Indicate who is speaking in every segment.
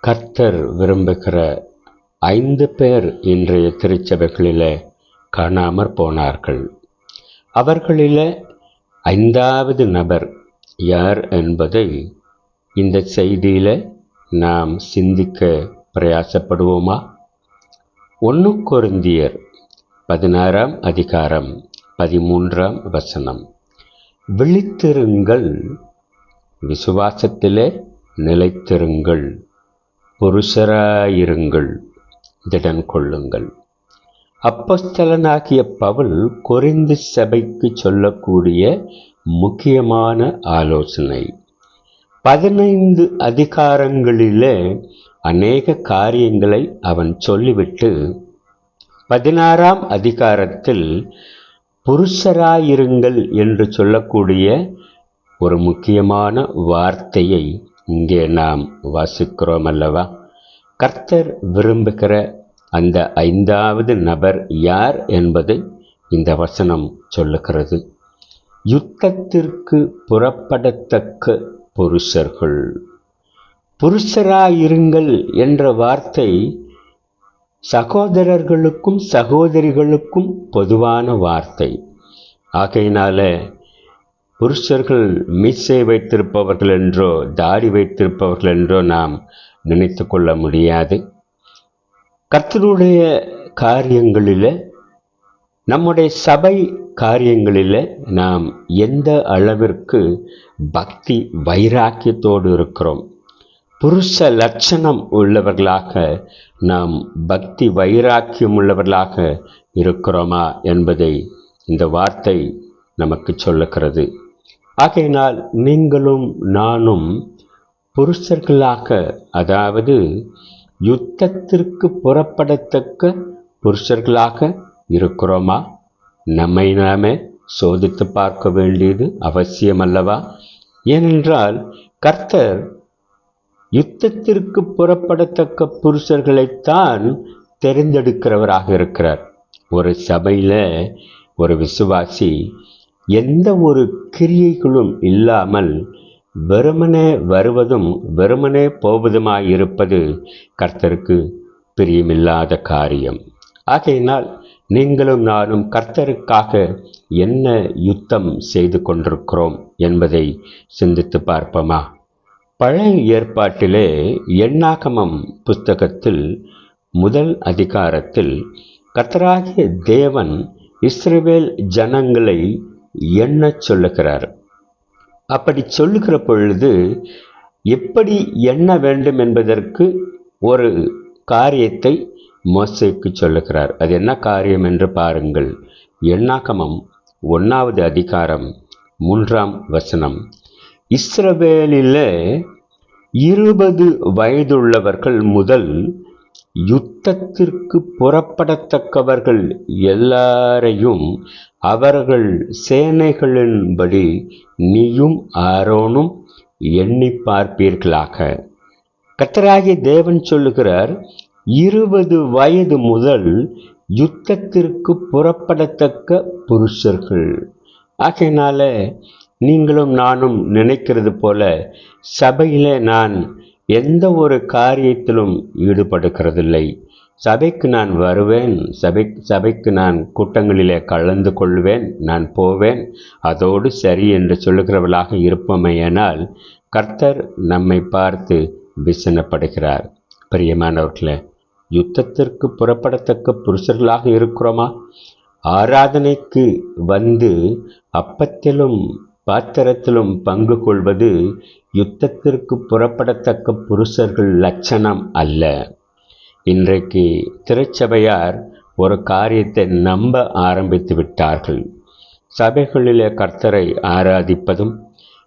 Speaker 1: கர்த்தர் விரும்புகிற ஐந்து பேர் இன்றைய திருச்சபைகளிலே காணாமற் போனார்கள். அவர்களிலே ஐந்தாவது நபர் யார் என்பதை இந்த செய்தியில் நாம் சிந்திக்க பிரயாசப்படுவோமா? ஒன்று கொருந்தியர் பதினாறாம் அதிகாரம் பதிமூன்றாம் வசனம். விழித்திருங்கள் விசுவாசத்திலே நிலைத்திருங்கள். புருஷராயிருங்கள் திடன் கொள்ளுங்கள். அப்பஸ்தலனாகிய பவுல் கொரிந்து சபைக்கு சொல்லக்கூடிய முக்கியமான ஆலோசனை. பதினைந்து அதிகாரங்களிலே அநேக காரியங்களை அவன் சொல்லிவிட்டு பதினாறாம் அதிகாரத்தில் புருஷராயிருங்கள் என்று சொல்லக்கூடிய ஒரு முக்கியமான வார்த்தையை இங்கே நாம் வாசிக்கிறோம் அல்லவா கர்த்தர் விரும்புகிற அந்த ஐந்தாவது நபர் யார் என்பதை இந்த வசனம் சொல்லுகிறது. யுத்தத்திற்கு புறப்படத்தக்க புருஷர்கள். புருஷராயிருங்கள் என்ற வார்த்தை சகோதரர்களுக்கும் சகோதரிகளுக்கும் பொதுவான வார்த்தை. ஆகையினால புருஷர்கள் மீசை வைத்திருப்பவர்கள் என்றோ தாடி வைத்திருப்பவர்கள் என்றோ நாம் நினைத்து கொள்ள முடியாது. கர்த்தருடைய காரியங்களில் நம்முடைய சபை காரியங்களில் நாம் எந்த அளவிற்கு பக்தி வைராக்கியத்தோடு இருக்கிறோம் புருஷ லட்சணம் உள்ளவர்களாக நாம் பக்தி வைராக்கியம் உள்ளவர்களாக இருக்கிறோமா என்பதை இந்த வார்த்தை நமக்கு சொல்லுகிறது. ஆகையினால் நீங்களும் நானும் புருஷர்களாக அதாவது யுத்தத்திற்கு புறப்படத்தக்க புருஷர்களாக இருக்கிறோமா? நம்மை நாமே சோதித்து பார்க்க வேண்டியது அவசியம் அல்லவா ஏனென்றால் கர்த்தர் யுத்தத்திற்கு புறப்படத்தக்க புருஷர்களைத்தான் தெரிந்தெடுக்கிறவராக இருக்கிறார். ஒரு சபையில் ஒரு விசுவாசி எந்த ஒரு கிரியைகளும் இல்லாமல் வெறுமனே வருவதும் வெறுமனே போவதுமாயிருப்பது கர்த்தருக்கு பிரியமில்லாத காரியம். ஆகையினால் நீங்களும் நானும் கர்த்தருக்காக என்ன யுத்தம் செய்து கொண்டிருக்கிறோம் என்பதை சிந்தித்து பார்ப்போமா? பழைய ஏற்பாட்டிலே எண்ணாகமம் புஸ்தகத்தில் முதல் அதிகாரத்தில் கர்த்தராகிய தேவன் இஸ்ரேவேல் ஜனங்களை எண்ணச் சொல்லுகிறார்? அப்படி சொல்லுகிற பொழுது எப்படி எண்ண வேண்டும் என்பதற்கு ஒரு காரியத்தை மோசைக்கு சொல்லுகிறார். அது என்ன காரியம் என்று பாருங்கள். எண்ணாகமம் ஒன்றாவது அதிகாரம் மூன்றாம் வசனம். இஸ்ரவேலில் இருபது வயதுள்ளவர்கள் முதல் யுத்தத்திற்கு புறப்படத்தக்கவர்கள் எல்லாரையும் அவர்கள் சேனைகளின்படி நீயும் ஆரோனும் எண்ணி பார்ப்பீர்களாக. கத்தராகி தேவன் சொல்லுகிறார் இருபது வயது முதல் யுத்தத்திற்கு புறப்படத்தக்க புருஷர்கள். ஆகையினால நீங்களும் நானும் நினைக்கிறது போல சபையில் நான் எந்த ஒரு காரியத்திலும் ஈடுபடுகிறதில்லை. சபைக்கு நான் வருவேன். சபை சபைக்கு நான் கூட்டங்களிலே கலந்து கொள்வேன். நான் போவேன். அதோடு சரி என்று சொல்லுகிறவளாக இருப்போமேயானால் கர்த்தர் நம்மை பார்த்து விசனப்படுகிறார். பிரியமானவர்களே யுத்தத்திற்கு புறப்படத்தக்க புருஷர்களாக இருக்கிறோமா? ஆராதனைக்கு வந்து அப்பத்திலும் பாத்திரத்திலும் பங்கு கொள்வது யுத்தத்திற்கு புறப்படத்தக்க புருஷர்கள் லட்சணம் அல்ல. இன்றைக்கு திருச்சபையார் ஒரு காரியத்தை நம்ப ஆரம்பித்து விட்டார்கள். சபைகளிலே கர்த்தரை ஆராதிப்பதும்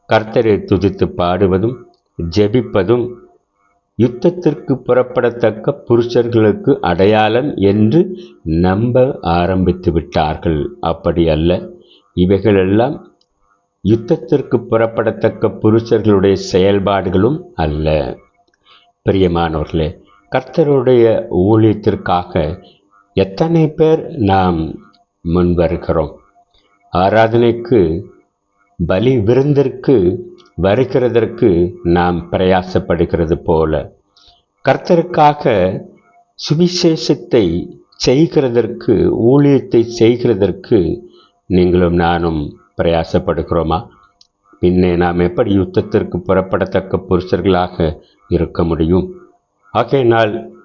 Speaker 1: கர்த்தரை துதித்து பாடுவதும் ஜெபிப்பதும் யுத்தத்திற்கு புறப்படத்தக்க புருஷர்களுக்கு அடையாளம் என்று நம்ப ஆரம்பித்து விட்டார்கள். அப்படி அல்ல. இவைகளெல்லாம் யுத்தத்திற்கு புறப்படத்தக்க புருஷர்களுடைய செயல்பாடுகளும் அல்ல. பிரியமானவர்களே கர்த்தருடைய ஊழியத்திற்காக எத்தனை பேர் நாம் முன் வருகிறோம் ஆராதனைக்கு பலி விருந்திற்கு வருகிறதற்கு நாம் பிரயாசப்படுகிறது போல. கர்த்தருக்காக சுவிசேஷத்தை செய்கிறதற்கு ஊழியத்தை செய்கிறதற்கு நீங்களும் நானும் பிரயாசப்படுகிறோமா? பின்னே நாம் எப்படி யுத்தத்திற்கு புறப்படத்தக்க புருஷர்களாக இருக்க முடியும்? ஆகையினால்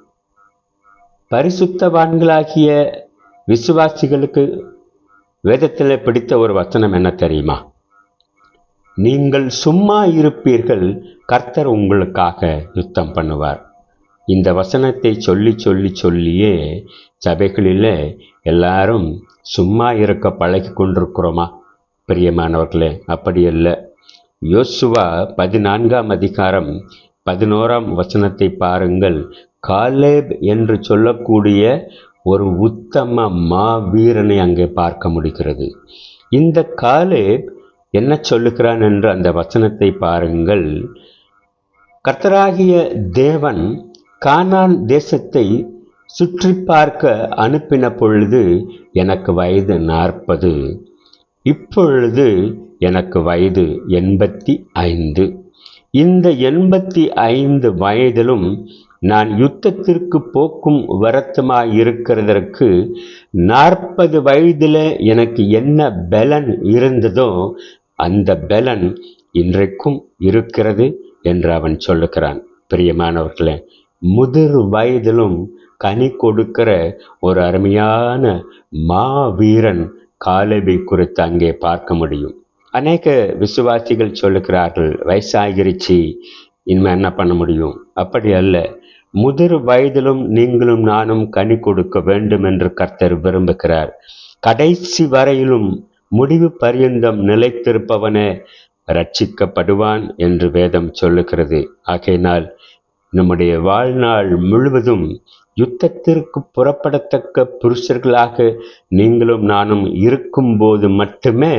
Speaker 1: பரிசுத்தவான்களாகிய விசுவாசிகளுக்கு வேதத்தில் பிடித்த ஒரு வசனம் என்ன தெரியுமா? நீங்கள் சும்மா இருப்பீர்கள் கர்த்தர் உங்களுக்காக யுத்தம் பண்ணுவார். இந்த வசனத்தை சொல்லி சொல்லி சொல்லியே சபைகளில் எல்லாரும் சும்மா இருக்க பழகி கொண்டிருக்கிறோமா? பிரியமானவர்களே அப்படி அல்ல யோசுவா பதினான்காம் அதிகாரம் பதினோராம் வசனத்தை பாருங்கள். காலேப் என்று சொல்லக்கூடிய ஒரு உத்தம மாவீரனை அங்கே பார்க்க முடிகிறது. இந்த காலேப் என்ன சொல்லுகிறான் என்று அந்த வசனத்தை பாருங்கள். கர்த்தராகிய தேவன் கானான் தேசத்தை சுற்றி பார்க்க அனுப்பின பொழுது எனக்கு வயது நாற்பது. இப்பொழுது எனக்கு வயது எண்பத்தி ஐந்து. இந்த எண்பத்தி ஐந்து வயதிலும் நான் யுத்தத்திற்கு போக்கும் வருத்தமாக இருக்கிறதற்கு நாற்பது வயதில் எனக்கு என்ன பலன் இருந்ததோ அந்த பலன் இன்றைக்கும் இருக்கிறது என்று அவன் சொல்லுகிறான். பிரியமானவர்களே முதிர் வயதிலும் கனி கொடுக்கிற ஒரு அருமையான மாவீரன் காலபை குறித்து அங்கே பார்க்க முடியும். அநேக விசுவாசிகள் சொல்லுகிறார்கள் வயசாகிருச்சு இனிமே என்ன பண்ண முடியும்? அப்படி அல்ல. முதிர் வயதிலும் நீங்களும் நானும் கனி கொடுக்க வேண்டும் என்று கர்த்தர் விரும்புகிறார். கடைசி வரையிலும் முடிவு பரியந்தம் நிலைத்திருப்பவனே ரட்சிக்கப்படுவான் என்று வேதம் சொல்லுகிறது. ஆகையினால் நம்முடைய வாழ்நாள் முழுவதும் யுத்தத்திற்கு புறப்படத்தக்க புருஷர்களாக நீங்களும் நானும் இருக்கும்போது மட்டுமே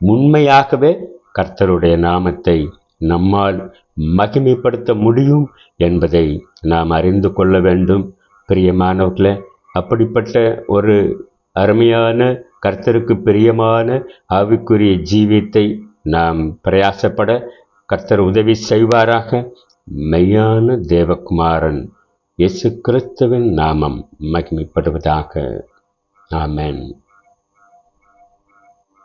Speaker 1: உண்மையாகவே கர்த்தருடைய நாமத்தை நம்மால் மகிமைப்படுத்த முடியும் என்பதை நாம் அறிந்து கொள்ள வேண்டும். பிரியமானவர்களே அப்படிப்பட்ட ஒரு அருமையான கர்த்தருக்கு பிரியமான ஆவிக்குரிய ஜீவியத்தை நாம் பிரயாசப்பட கர்த்தர் உதவி செய்வாராக. மெய்யான தேவகுமாரன். இயேசு கிறிஸ்துவின் நாமம் மகிமைப்படுவதாக. ஆமேன்.